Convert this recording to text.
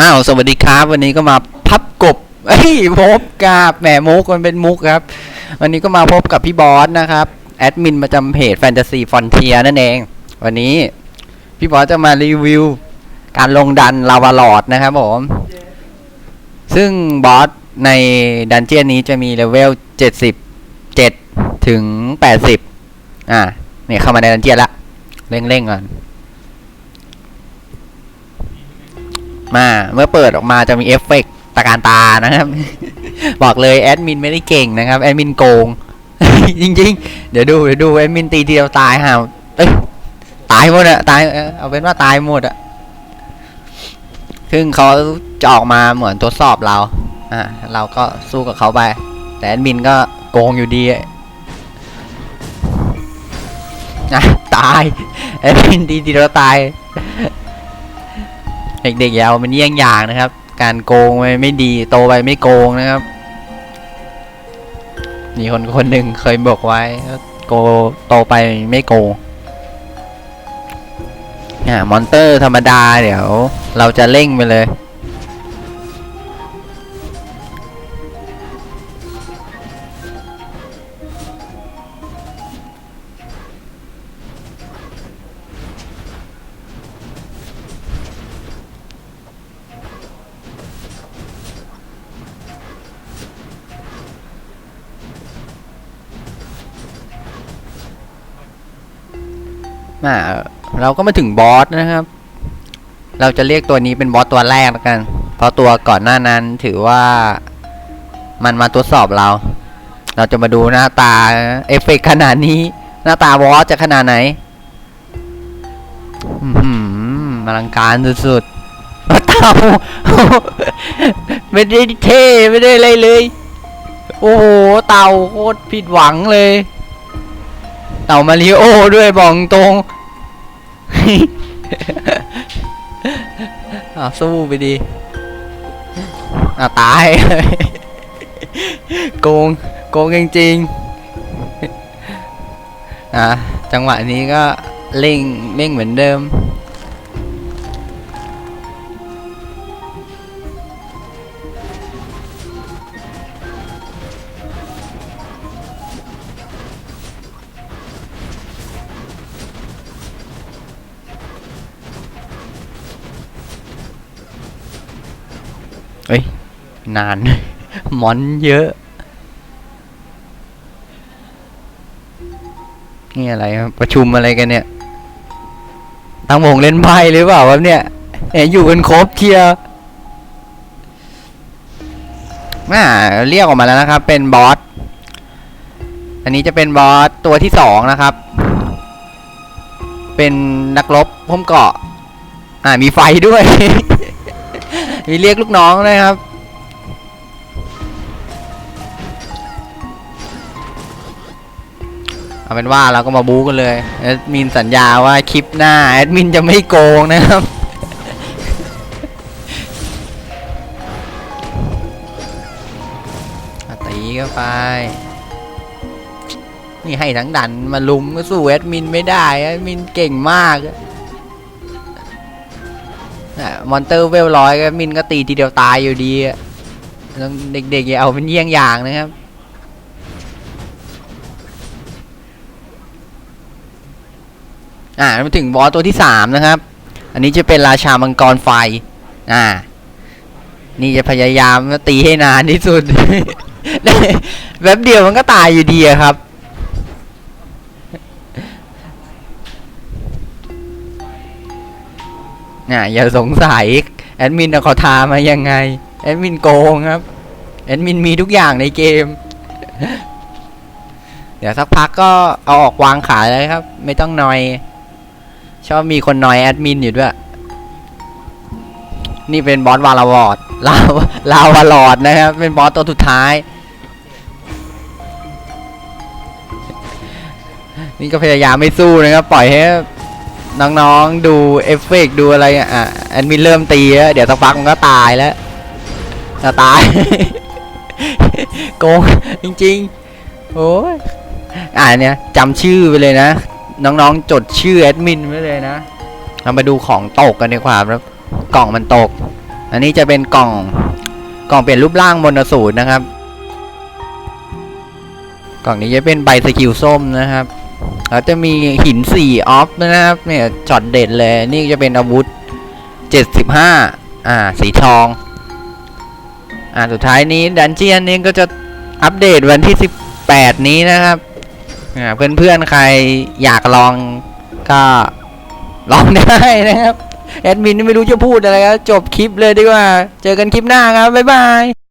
อ้าวสวัสดีครับ วันนี้ก็มาพับกบเอ้ยพบกับแหมมุกมันเป็นมุกครับ วันนี้ก็มาพบกับพี่บอสนะครับแอดมินประจำเพจ Fantasy Frontier นั่นเอง วันนี้พี่บอสจะมารีวิว การลงดันลาวาลอดนะครับผม ซึ่งบอสในดันเจียนนี้จะมีเลเวล 77 ถึง 80 อ่าเนี่ยเข้ามาในดันเจียนละเร่งๆก่อน มาเมื่อเปิดออกมาจะมีเอฟเฟกต์ตะการตานะครับ บอกเลยแอดมินไม่ได้เก่งนะครับแอดมินโกง จริงๆ เดี๋ยวดูเดี๋ยวดูแอดมินตีทีเดียวตายห่าเอ้ยตายหมดอะตายเอาเป็นว่าตายหมดอะซึ่งเขาจะออกมาเหมือนทดสอบเราอ่าเราก็สู้กับเขาไป แต่แอดมินก็โกงอยู่ดีอะอะตายแอดมินตีทีเดียวตาย เด็กๆอย่าเอามันเยี่ยงอย่างนะครับ การโกงไม่ไม่ดีโตไปไม่โกงนะครับ มีคนคนหนึ่งเคยบอกไว้โกโตไปไม่โกงอ่ามอนเตอร์ธรรมดาเดี๋ยว เราจะเร่งไปเลย อ่าเราก็มาถึงบอสนะครับ เราจะเรียกตัวนี้เป็นบอสตัวแรกแล้วกัน เพราะตัวก่อนหน้านั้นถือว่ามันมาทดสอบเรา เราจะมาดูหน้าตาเอฟเฟกขนาดนี้ หน้าตาบอสจะขนาดไหนอื้อหืออลังการสุดๆเต่าไม่ได้เท่ไม่ได้อะไรเลย โอ้โหเต่าโคตรผิดหวังเลย เต่ามาริโอด้วยบอกตรง อะสู้ไปดีอะตาย โกง โกงจริงๆอะจังหวะนี้ก็เล่งเร่งเหมือนเดิม เอ้ย นาน มอนเยอะ นี่อะไรครับ ประชุมอะไรกันเนี่ย ตั้งวงเล่นไพ่หรือเปล่าวะเนี่ยเอ๋อยู่กันครบเทียร์อ่าเรียกออกมาแล้วนะครับ เป็นบอส อันนี้จะเป็นบอสตัวที่สองนะครับ เป็นนักรบพุ่มเกาะ อ่ามีไฟด้วย มีเรียกลูกน้องนะครับ เอาเป็นว่าเราก็มาบู๊กันเลย แอดมินสัญญาว่าคลิปหน้า แอดมินจะไม่โกงนะครับ ตีเข้าไป นี่ให้ทั้งดันมาลุมก็สู้แอดมินไม่ได้ แอดมินเก่งมาก นะมอนเตอร์เวลร้อยก็มินก็ตีทีเดียวตายอยู่ดีต้องเด็กๆอย่าเอาเป็นเยี่ยงอย่างนะครับอ่ามาถึงบอสตัวที่สามนะครับ อันนี้จะเป็นราชามังกรไฟ อ่า นี่จะพยายามตีให้นานที่สุดแป๊บเดียวมันก็ตายอยู่ดีครับ น่ะอย่าสงสัยแอดมินเขาทามายังไงแอดมินโกงครับแอดมินมีทุกอย่างในเกม เดี๋ยวสักพักก็เอาออกวางขายเลยครับ ไม่ต้องนอย ชอบมีคนนอยแอดมินอยู่ด้วย นี่เป็นบอสวาลาวอดลาวลาวาลอดนะครับ เป็นบอสตัวสุดท้าย นี่ก็พยายามไม่สู้นะครับ ปล่อยให้ น้องๆ ดูเอฟเฟกดูอะไรอะแอดมินเริ่มตีแล้วเดี๋ยวสักพักมันก็ตายแล้วจะตาย โกงจริงๆโอ้ยอ่าเนี่ยจำชื่อไปเลยนะ น้องๆ จดชื่อแอดมินไว้เลยนะเรามาดูของตกกันดีกว่าครับกล่องมันตก อันอันนี้จะเป็นกล่องกล่องเปลี่ยนรูปร่างมนสูตรนะครับ กล่องนี้จะเป็นใบสกิลส้มนะครับ แล้วจะมีหินสีออฟนะครับเนี่ยช็อตเด็ดเลย นี่จะเป็นอาวุธเจ็ดสิบห้าอ่า สีทอง อ่า สุดท้ายนี้ดันเจียนนี้ก็จะอัปเดตวันที่สิบแปดนี้นะครับอ่าเพื่อนๆ ใครอยากลองก็ลองได้นะครับ แอดมินไม่รู้จะพูดอะไรแล้วจบคลิปเลยดีกว่า เจอกันคลิปหน้าครับ บ๊ายบาย